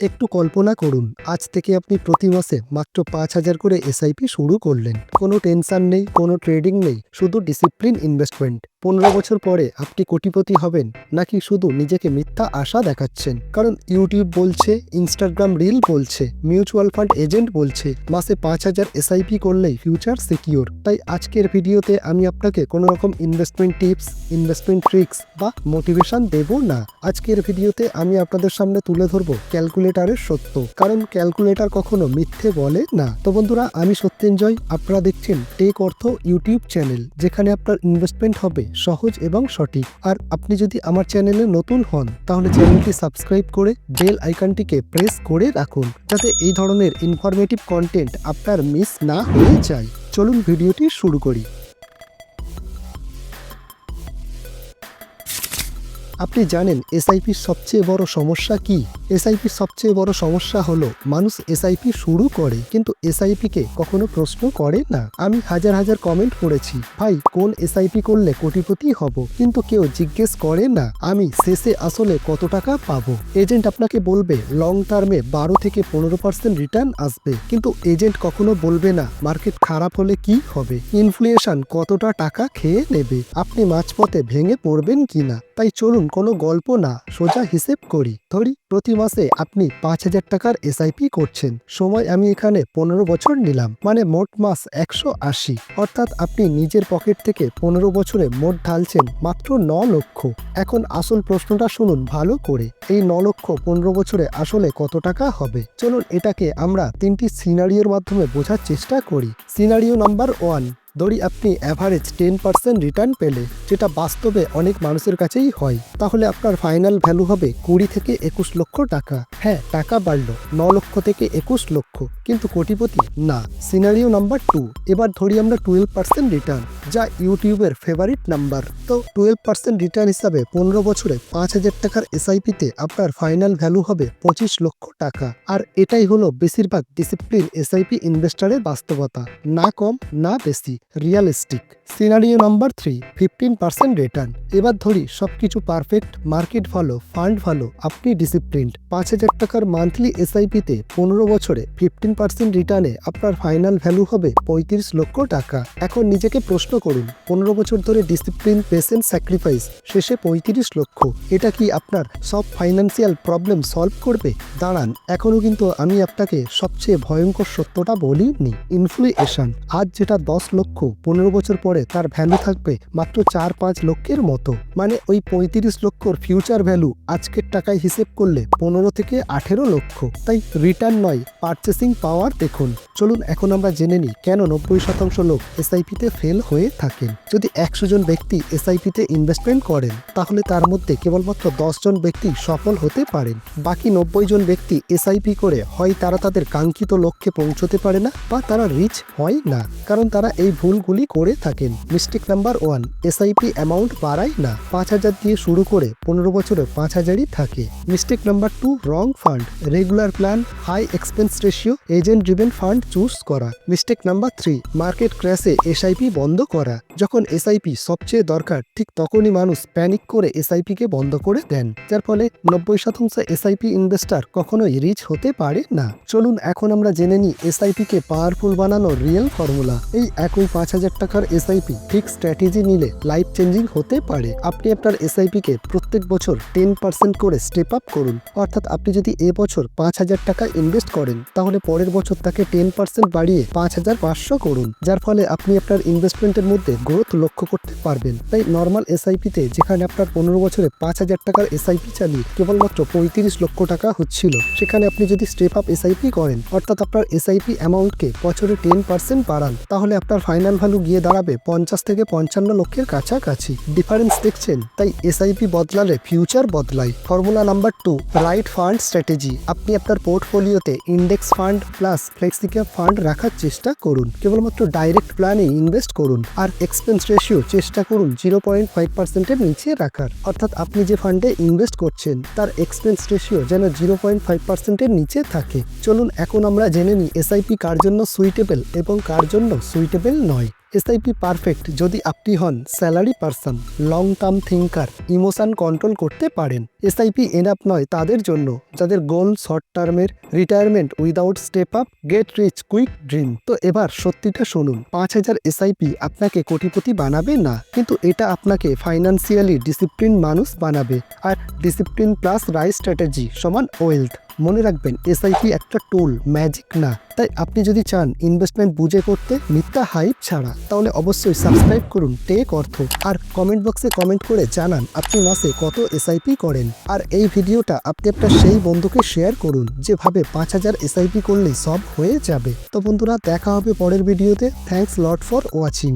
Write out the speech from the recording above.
একটু কল্পনা করুন। আজ থেকে আপনি প্রতি মাসে মাত্র পাঁচ হাজার করে এসআইপি শুরু করলেন। কোনো টেনশন নেই, কোনো ট্রেডিং নেই, শুধু ডিসিপ্লিন ইনভেস্টমেন্ট। পনেরো বছর পরে আপনি কোটিপতি হবেন, নাকি শুধু নিজেকে মিথ্যা আশা দেখাচ্ছেন? কারণ ইউটিউব বলছে, ইনস্টাগ্রাম রিল বলছে, মিউচুয়াল ফান্ড এজেন্ট বলছে, মাসে পাঁচ হাজার এসআইপি করলেই ফিউচার সিকিওর। তাই আজকের ভিডিওতে আমি আপনাকে কোনো রকম ইনভেস্টমেন্ট টিপস, ইনভেস্টমেন্ট ট্রিক্স বা মোটিভেশন দেব না। আজকের ভিডিওতে আমি আপনাদের সামনে তুলে ধরবো ক্যালকুলেটারের সত্য, কারণ ক্যালকুলেটার কখনো মিথ্যে বলে না। তো বন্ধুরা, আমি সত্যেনজয়, আপনারা দেখছেন টেক অর্থ ইউটিউব চ্যানেল, যেখানে আপনার ইনভেস্টমেন্ট হবে সহজ এবং সঠিক। আর আপনি যদি আমার চ্যানেলে নতুন হন, তাহলে চ্যানেলটি সাবস্ক্রাইব করে বেল আইকনটিকে প্রেস করে রাখুন, যাতে এই ধরনের ইনফরমেটিভ কন্টেন্ট আপনার মিস না হয়ে যায়। চলুন ভিডিওটি শুরু করি। আপনি জানেন এসআইপির সবচেয়ে বড় সমস্যা কি? এসআইপির সবচেয়ে বড় সমস্যা হলো, মানুষ এসআইপি শুরু করে, কিন্তু এসআইপিকে কখনো প্রশ্ন করে না। আমি হাজার হাজার কমেন্ট করেছি, ভাই, কোন এসআইপি করলে কোটিপতি হব? কিন্তু কেউ জিজ্ঞেস করে না, আমি শেষে আসলে কত টাকা পাবো? এজেন্ট আপনাকে বলবে, লং টার্মে বারো থেকে পনেরো পার্সেন্ট রিটার্ন আসবে। কিন্তু এজেন্ট কখনো বলবে না, মার্কেট খারাপ হলে কি হবে? ইনফ্লুয়েশন কতটা টাকা খেয়ে নেবে? আপনি মাঝপথে ভেঙে পড়বেন কিনা তাই চলুন, কোনো গল্প না, সোজা হিসেব করি। ধরি প্রতি মাসে আপনি পাঁচ হাজার টাকার এসআইপি করছেন। সময় আমি এখানে পনেরো বছর নিলাম মানে মোট মাস একশো আশি। অর্থাৎ আপনি নিজের পকেট থেকে পনেরো বছরে মোট ঢালছেন মাত্র ন লক্ষ। এখন আসল প্রশ্নটা শুনুন ভালো করে। এই ন লক্ষ পনেরো বছরে আসলে কত টাকা হবে? চলুন এটাকে আমরা তিনটি সিনারিওর মাধ্যমে বোঝার চেষ্টা করি। সিনারিও নাম্বার ওয়ান ধরি আপনি অ্যাভারেজ টেন পার্সেন্ট রিটার্ন পেলে, যেটা বাস্তবে অনেক মানুষের কাছেই হয়, তাহলে আপনার ফাইনাল ভ্যালু হবে কুড়ি থেকে একুশ লক্ষ টাকা। হ্যাঁ টাকা বাড়লো, ন লক্ষ থেকে একুশ লক্ষ, কিন্তু কোটিপতি না। সিনারিও নাম্বার টু এবার ধরি আমরা টুয়েলভ পার্সেন্ট রিটার্ন যা ইউটিউবের ফেভারিট নাম্বার তো টুয়েলভ পার্সেন্ট রিটার্ন হিসাবে পনেরো বছরে পাঁচ হাজার টাকার এসআইপিতে আপনার ফাইনাল ভ্যালু হবে পঁচিশ লক্ষ টাকা। আর এটাই হলো বেশিরভাগ ডিসিপ্লিন এসআইপি ইনভেস্টারের বাস্তবতা। না কম, না বেশি realistic scenario number three fifteen percent return এবার ধরি সবকিছু পারফেক্ট মার্কেট ভালো ফান্ড ভালো, আপনি ডিসিপ্লিনড পাঁচ হাজার টাকার মান্থলি এসআইপিতে পনেরো বছরে ফিফটিন পার্সেন্ট রিটার্নে আপনার ফাইনাল ভ্যালু হবে পঁয়ত্রিশ লক্ষ টাকা। এখন নিজেকে প্রশ্ন করুন, পনেরো বছর ধরে ডিসিপ্লিন পেশেন্ট স্যাক্রিফাইস শেষে পঁয়ত্রিশ লক্ষ। এটা কি আপনার সব ফাইন্যান্সিয়াল প্রবলেম সলভ করবে? দাঁড়ান এখনও কিন্তু আমি আপনাকে সবচেয়ে ভয়ঙ্কর সত্যটা বলিনি। ইনফ্লুয়েশন আজ যেটা দশ লক্ষ, পনেরো বছর পরে তার ভ্যালু থাকবে মাত্র চার পাঁচ লক্ষের মতো। মানে ওই পঁয়ত্রিশ লক্ষর ফিউচার ভ্যালু আজকের টাকায় হিসেব করলে পনেরো থেকে আঠেরো লক্ষ। তাই রিটার্ন নয় পারচেসিং পাওয়ার দেখুন। চলুন, এখন আমরা জেনে নিই, কেন নব্বই শতাংশ লোক এসআইপিতে ফেল হয়ে থাকেন। যদি একশো জন ব্যক্তি এসআইপিতে ইনভেস্টমেন্ট করেন, তাহলে তার মধ্যে কেবলমাত্র জন ব্যক্তি সফল হতে পারেন। বাকি নব্বই জন ব্যক্তি এসআইপি করে হয় তারা তাদের কাঙ্ক্ষিত লক্ষ্যে পৌঁছতে পারে না বা তারা রিচ হয় না, কারণ তারা এই ভুলগুলি করে থাকেন। Mistake number one SIP amount বাড়ায় না, পাঁচ হাজার দিয়ে শুরু করে পনেরো বছরে পাঁচ হাজারই থাকে। Mistake number two wrong fund regular plan high expense ratio agent driven fund choose করা। মিস্টেক নাম্বার থ্রি মার্কেট ক্র্যাশে এসআইপি বন্ধ করা যখন এসআইপি সবচেয়ে দরকার, ঠিক তখনই মানুষ প্যানিক করে এসআইপি কে বন্ধ করে দেন। যার ফলে নব্বই শতাংশ এসআইপি ইনভেস্টার কখনোই রিচ হতে পারে না। চলুন এখন আমরা জেনে নিই এসআইপি কে পাওয়ারফুল বানানোর রিয়েল ফর্মুলা এই একই পাঁচ হাজার টাকার এসআইপি ঠিক স্ট্র্যাটেজি নিলে লাইফ চেঞ্জিং হতে পারে। আপনি আপনার এসআইপি কে প্রত্যেক বছর টেন পার্সেন্ট করে স্টেপ আপ করুন। অর্থাৎ আপনি যদি এ বছর পাঁচ হাজার টাকা ইনভেস্ট করেন, তাহলে পরের বছর তাকে টেন পার্সেন্ট বাড়িয়ে পাঁচ হাজার পাঁচশো করুন। যার ফলে আপনি আপনার ইনভেস্টমেন্টের মধ্যে গ্রোথ লক্ষ্য করতে পারবেন। তাই নর্মাল এসআইপিতে যেখানে আপনার পনেরো বছরে পাঁচ হাজার টাকার এসআইপি চালিয়ে কেবলমাত্র পঁয়ত্রিশ লক্ষ টাকা হচ্ছিল, সেখানে আপনি যদি স্টেপ আপ এসআইপি করেন, অর্থাৎ আপনার এসআইপি অ্যামাউন্টকে বছরে টেন পার্সেন্ট বাড়ান, তাহলে আপনার ফাইনাল ভ্যালু গিয়ে দাঁড়াবে পঞ্চাশ থেকে পঞ্চান্ন লক্ষের কাছাকাছি। ডিফারেন্স দেখছেন, তাই এসআইপি বদলালে ফিউচার বদলায়। Formula number two right fund strategy আপনি আপনার পোর্টফোলিওতে index fund plus flexicap fund রাখার চেষ্টা করুন। কেবলমাত্র ডাইরেক্ট প্ল্যানে ইনভেস্ট করুন। আর এক্সপেন্স রেশিও চেষ্টা করুন জিরো পয়েন্ট ফাইভ পার্সেন্টের নিচে রাখার। অর্থাৎ আপনি যে ফান্ডে ইনভেস্ট করছেন, তার এক্সপেন্স রেশিও যেন জিরো পয়েন্ট ফাইভ পার্সেন্টের নিচে থাকে। চলুন, এখন আমরা জেনে নিই এসআইপি কার জন্য সুইটেবল এবং কার জন্য সুইটেবল নয়। এসআইপি পারফেক্ট যদি আপনি হন salary person long term thinker emotion control করতে পারেন। এসআইপি এনাফ নয় তাদের জন্য, যাদের গোল শর্ট টার্মের retirement without step up get rich quick dream তো এবার সত্যিটা শুনুন, পাঁচ হাজার এসআইপি আপনাকে কোটিপতি বানাবে না, কিন্তু এটা আপনাকে ফাইন্যান্সিয়ালি ডিসিপ্লিন মানুষ বানাবে। আর ডিসিপ্লিন প্লাস রাইট স্ট্র্যাটেজি সমান ওয়েলথ মনে রাখবেন এসআইপি একটা টুল ম্যাজিক না। তাই আপনি যদি চান ইনভেস্টমেন্ট বুঝে করতে, মিথ্যা হাইপ ছাড়া, তাহলে অবশ্যই সাবস্ক্রাইব করুন টেক অর্থ আর কমেন্ট বক্সে কমেন্ট করে জানান আপনি মাসে কত এসআইপি করেন। আর এই ভিডিওটা আপনি আপনার সেই বন্ধুকে শেয়ার করুন যেভাবে পাঁচ হাজার এসআইপি করলে সব হয়ে যাবে। তো বন্ধুরা, দেখা হবে পরের ভিডিওতে। Thanks lot for watching